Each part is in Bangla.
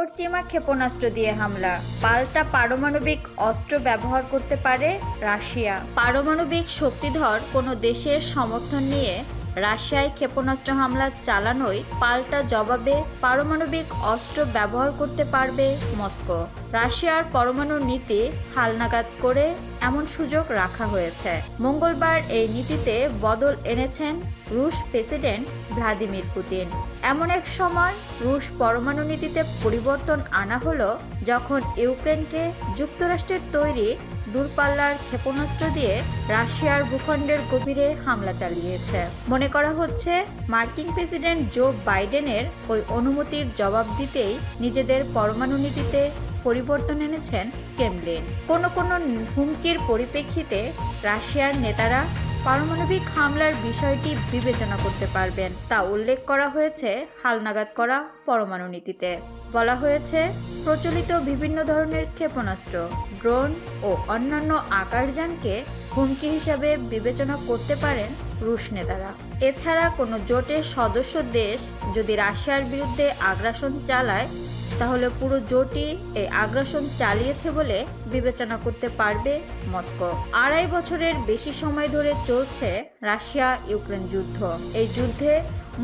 পশ্চিমা ক্ষেপণাস্ত্র দিয়ে হামলা। পাল্টা পারমাণবিক অস্ত্র ব্যবহার করতে পারে রাশিয়া। পারমাণবিক শক্তিধর কোনো দেশের সমর্থন নিয়ে রাশিয়ায় ক্ষেপণাস্ত্র হামলা চালানোই পাল্টা জবাবে পারমাণবিক অস্ত্র ব্যবহার করতে পারবে মস্কো। রাশিয়ার পরমাণু নীতি হালনাগাদ করে এমন সুযোগ রাখা হয়েছে। মঙ্গলবার এই নীতিতে বদল এনেছেন রুশ প্রেসিডেন্ট ভ্লাদিমির পুতিন। এমন এক সময় রুশ পরমাণু নীতিতে পরিবর্তন আনা হলো যখন ইউক্রেনকে যুক্তরাষ্ট্রের তৈরি দূরপাল্লার ক্ষেপণাস্ত্র দিয়ে রাশিয়ার ভূখণ্ডের গভীরে হামলা চালিয়েছে। মনে করা হচ্ছে, মার্কিন প্রেসিডেন্ট জো বাইডেনের ওই অনুমতির জবাব দিতেই নিজেদের পরমাণু নীতিতে পরিবর্তন এনেছেন কেমলিন। কোনো কোনো হুমকির পরিপ্রেক্ষিতে রাশিয়ার নেতারা পারমাণবিক হামলার বিষয়টি বিবেচনা করতে পারবেন তা উল্লেখ করা হয়েছে হালনাগাদ করা পরমাণু নীতিতে। বলা হয়েছে, প্রচলিত বিভিন্ন ধরনের ক্ষেপণাস্ত্র, ড্রোন ও অন্যান্য আকারযানকে হুমকি হিসাবে বিবেচনা করতে পারেন রুশ নেতারা। এছাড়া কোনো জোটের সদস্য দেশ যদি রাশিয়ার বিরুদ্ধে আগ্রাসন চালায় তাহলে পুরো জোটই এই আগ্রাসন চালিয়েছে বলে বিবেচনা করতে পারবে মস্কো। আড়াই বছরের বেশি সময় ধরে চলছে রাশিয়া ইউক্রেন যুদ্ধ। এই যুদ্ধে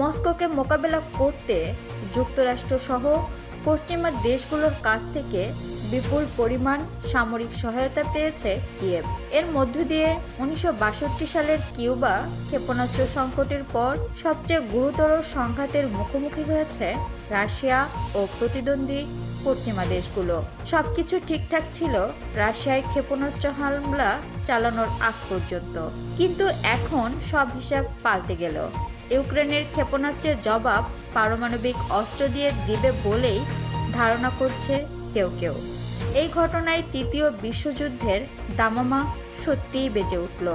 মস্কোকে মোকাবেলা করতে যুক্তরাষ্ট্র সহ পশ্চিমা দেশগুলোর কাছ থেকে বিপুল পরিমাণ সামরিক সহায়তা পেয়েছে কিয়েভ। এর মধ্য দিয়ে উনিশশো বাষট্টি সালের কিউবা ক্ষেপণাস্ত্র সংকটের পর সবচেয়ে গুরুতর সংঘাতের মুখোমুখি হয়েছে রাশিয়া ও প্রতিদ্বন্দ্বী পশ্চিমা দেশগুলো। সবকিছু ঠিকঠাক ছিল রাশিয়ায় ক্ষেপণাস্ত্র হামলা চালানোর আগ পর্যন্ত। কিন্তু এখন সব হিসাব পাল্টে গেল। ইউক্রেনের ক্ষেপণাস্ত্রের জবাব পারমাণবিক অস্ত্র দিয়ে দিবে বলেই ধারণা করছে কেউ কেউ। এই ঘটনায় তৃতীয় বিশ্বযুদ্ধের দামামা সত্যিই বেজে উঠল।